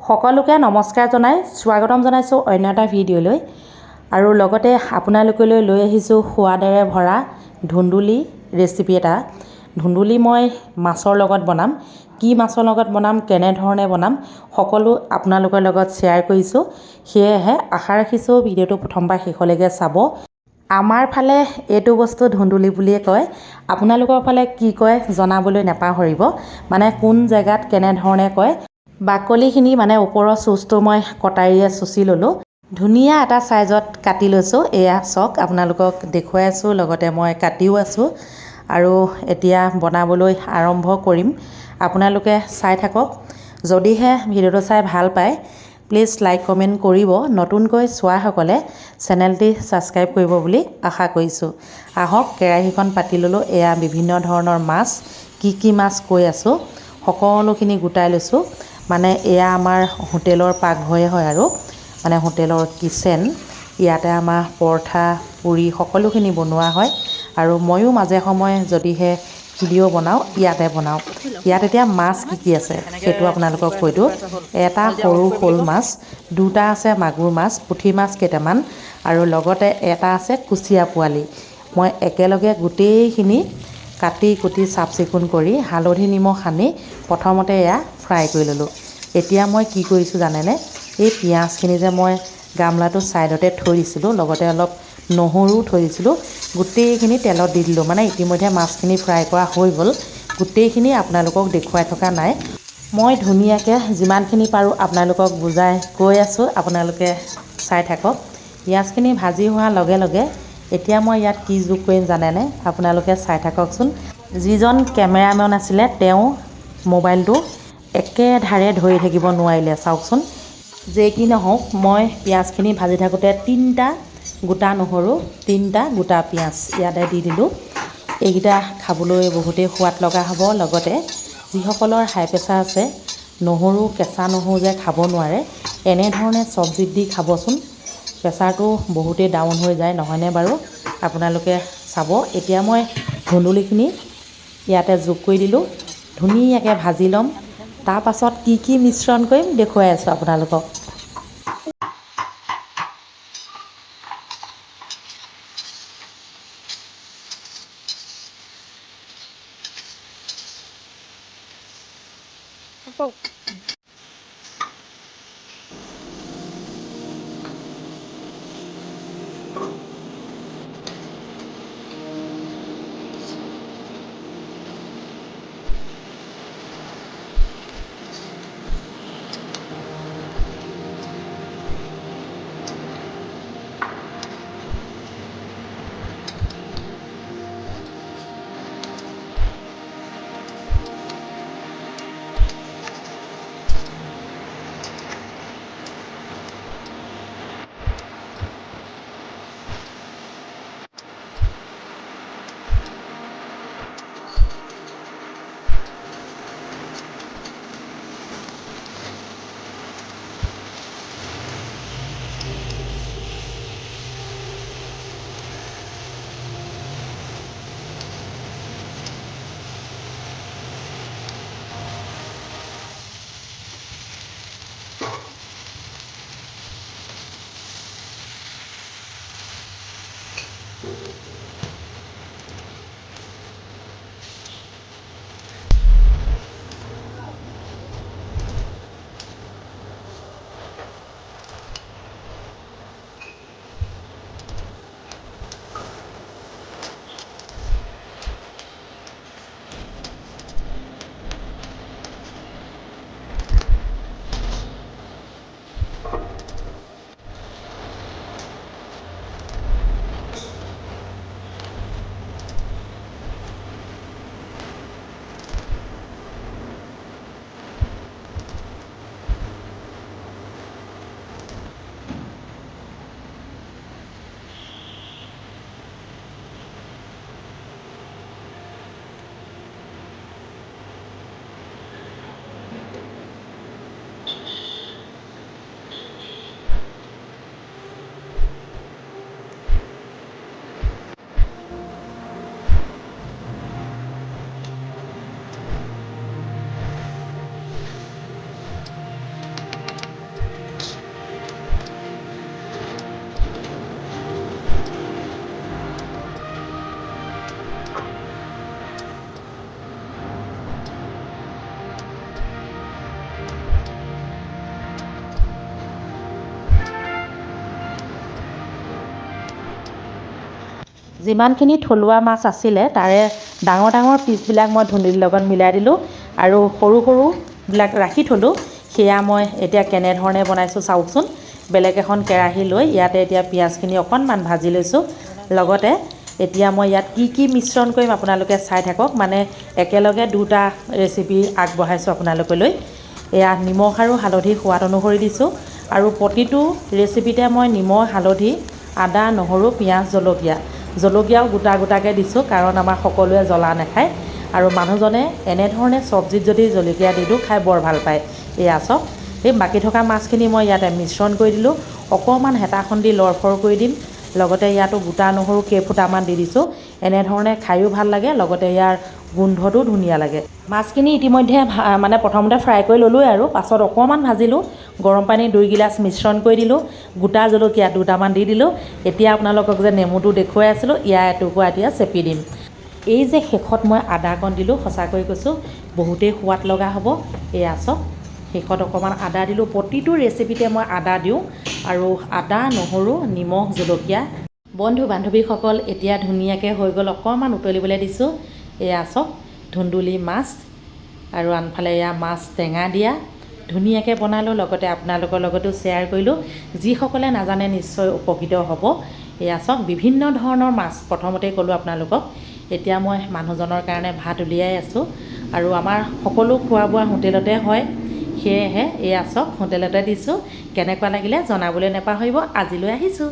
সকলোকে নমস্কাৰ জনাই স্বাগতম জনাইছোঁ অন্য এটা ভিডিঅ'লৈ। আৰু লগতে আপোনালোকলৈ লৈ আহিছোঁ সোৱাদেৰে ভৰা ধুন্দুলি ৰেচিপি এটা। ধুন্দুলি মই মাছৰ লগত বনাম। কি মাছৰ লগত বনাম কেনেধৰণে বনাম সকলো আপোনালোকৰ লগত শ্বেয়াৰ কৰিছোঁ। সেয়েহে আশা ৰাখিছোঁ ভিডিঅ'টো প্ৰথমবাৰ শেষলৈকে চাব। আমাৰ ফালে এইটো বস্তু ধুন্দুলি বুলিয়ে কয়। আপোনালোকৰ ফালে কি কয় জনাবলৈ নাপাহৰিব। মানে কোন জেগাত কেনেধৰণে কয় বাকলিখিনি মানে ওপৰৰ চুচটো মই কটাৰীৰে চুচি ল'লোঁ। ধুনীয়া এটা ছাইজত কাটি লৈছোঁ। এয়া চাওক আপোনালোকক দেখুৱাই আছোঁ লগতে মই কাটিও আছোঁ। আৰু এতিয়া বনাবলৈ আৰম্ভ কৰিম। আপোনালোকে চাই থাকক। যদিহে ভিডিঅ'টো চাই ভাল পায় প্লিজ লাইক কমেণ্ট কৰিব। নতুনকৈ চোৱাসকলে চেনেলটি ছাবস্ক্ৰাইব কৰিব বুলি আশা কৰিছোঁ। আহক কেৰাহীখন পাতি ল'লোঁ। এয়া বিভিন্ন ধৰণৰ মাছ কি কি মাছ কৈ আছোঁ সকলোখিনি গোটাই লৈছোঁ। মানে এয়া আমাৰ হোটেলৰ পাকঘৰে হয় আৰু। মানে হোটেলৰ কিটচেন ইয়াতে আমাৰ পৰঠা পুৰি সকলোখিনি বনোৱা হয়। আৰু ময়ো মাজে সময়ে যদিহে ভিডিঅ' বনাওঁ ইয়াতে বনাওঁ। ইয়াত এতিয়া মাছ কি কি আছে সেইটো আপোনালোকক কৈ দিওঁ। এটা সৰু শ'ল মাছ দুটা আছে মাগুৰ মাছ পুঠি মাছ কেইটামান। আৰু লগতে এটা আছে কুচিয়া পোৱালি। মই একেলগে গোটেইখিনি কাটি কুটি চাফ চিকুণ কৰি হালধি, নিমখ, সানি প্ৰথমতে এয়া ফ্ৰাই কৰি ল'লোঁ। এতিয়া মই কি কৰিছোঁ জানেনে? এই পিঁয়াজখিনি যে মই গামলাটো ছাইডতে থৈ লগতে অলপ নহৰুও থৈ দিছিলোঁ, গোটেইখিনি তেলত দি দিলোঁ। মানে ইতিমধ্যে মাছখিনি ফ্ৰাই কৰা হৈ গ'ল। গোটেইখিনি আপোনালোকক দেখুৱাই থকা নাই। মই ধুনীয়াকৈ যিমানখিনি পাৰোঁ আপোনালোকক বুজাই কৈ আছোঁ। আপোনালোকে চাই থাকক। পিঁয়াজখিনি ভাজি হোৱাৰ লগে লগে এতিয়া মই ইয়াত কি যোগ কৰিম জানেনে? আপোনালোকে চাই থাককচোন। যিজন কেমেৰামেন আছিলে তেওঁ মোবাইলটো একেধাৰে ধৰি থাকিব নোৱাৰিলে চাওকচোন। যে কি নহওক মই পিঁয়াজখিনি ভাজি থাকোঁতে তিনিটা গোটা নহৰু তিনিটা গোটা পিঁয়াজ ইয়াতে দি দিলোঁ। এইকেইটা খাবলৈ বহুতেই সোৱাদ লগা হ'ব। লগতে যিসকলৰ হাই প্ৰেছাৰ আছে নহৰু কেঁচা নহৰু যে খাব নোৱাৰে এনেধৰণে চব্জিত দি খাবচোন। প্ৰেচাৰটো বহুতেই ডাউন হৈ যায় নহয়নে বাৰু? আপোনালোকে চাব। এতিয়া মই ধুন্দুলিখিনি ইয়াতে যোগ কৰি দিলোঁ। ধুনীয়াকৈ ভাজি ল'ম। তাৰপাছত কি কি মিশ্ৰণ কৰিম দেখুৱাই আছোঁ আপোনালোকক। যিমানখিনি থলুৱা মাছ আছিলে তাৰে ডাঙৰ ডাঙৰ পিচবিলাক মই ধুন্দুলিৰ লগত মিলাই দিলোঁ আৰু সৰু সৰুবিলাক ৰাখি থ'লোঁ। সেয়া মই এতিয়া কেনেধৰণে বনাইছোঁ চাওকচোন। বেলেগ এখন কেৰাহী লৈ ইয়াতে এতিয়া পিঁয়াজখিনি অকণমান ভাজি লৈছোঁ। লগতে এতিয়া মই ইয়াত কি কি মিশ্ৰণ কৰিম আপোনালোকে চাই থাকক। মানে একেলগে দুটা ৰেচিপি আগবঢ়াইছোঁ আপোনালোকলৈ এয়া নিমখ আৰু হালধি সোৱাদ অনুসৰি দিছোঁ। আৰু প্ৰতিটো ৰেচিপিতে মই নিমখ হালধি আদা নহৰু পিঁয়াজ জলকীয়া। জলকীয়াও গোটা গোটাকৈ দিছোঁ কাৰণ আমাৰ সকলোৱে জ্বলা নাখায়। আৰু মানুহজনে এনেধৰণে চব্জিত যদি জলকীয়া দি দিওঁ খাই বৰ ভাল পায়। এয়া চাওক এই বাকী থকা মাছখিনি মই ইয়াতে মিশ্ৰণ কৰি দিলোঁ। অকণমান হেতাখন দি লৰফৰ কৰি দিম। লগতে ইয়াতো গোটা নহৰু কেইফুটামান দি দিছোঁ। এনেধৰণে খায়ো ভাল লাগে। লগতে ইয়াৰ গোন্ধটো ধুনীয়া লাগে। মাছখিনি ইতিমধ্যে মানে প্ৰথমতে ফ্ৰাই কৰি ল'লোৱে আৰু পাছত অকণমান ভাজিলোঁ, গৰম পানী দুই গিলাচ মিশ্ৰণ কৰি দিলোঁ, গোটা জলকীয়া দুটামান দি দিলোঁ। এতিয়া আপোনালোকক যে নেমুটো দেখুৱাই আছিলোঁ, ইয়াৰ এটুকুৰা এতিয়া চেপি দিম। এই যে শেষত মই আদাকণ দিলোঁ, সঁচাকৈ কৈছোঁ, বহুতেই সোৱাদ লগা হ'ব। এয়া চাওক, শেষত অকণমান আদা দিলোঁ। প্ৰতিটো ৰেচিপিতে মই আদা দিওঁ আৰু আদা, নহৰু, নিমখ, জলকীয়া। বন্ধু বান্ধৱীসকল এতিয়া ধুনীয়াকৈ হৈ গ'ল, অকণমান উতলিবলৈ দিছোঁ। এয়া চাওক ধুন্দুলি মাছ আৰু আনফালে এয়া মাছ টেঙা দিয়া। ধুনীয়াকৈ বনালোঁ লগতে আপোনালোকৰ লগতো শ্বেয়াৰ কৰিলোঁ। যিসকলে নাজানে নিশ্চয় উপকৃত হ'ব। এয়া চাওক বিভিন্ন ধৰণৰ মাছ। প্ৰথমতেই ক'লোঁ আপোনালোকক এতিয়া মই মানুহজনৰ কাৰণে ভাত উলিয়াই আছোঁ আৰু আমাৰ সকলো খোৱা বোৱা হোটেলতে হয়। সেয়েহে এয়া চাওক হোটেলতে দিছোঁ। কেনেকুৱা লাগিলে জনাবলৈ নাপাহৰিব আজিলৈ আহিছোঁ।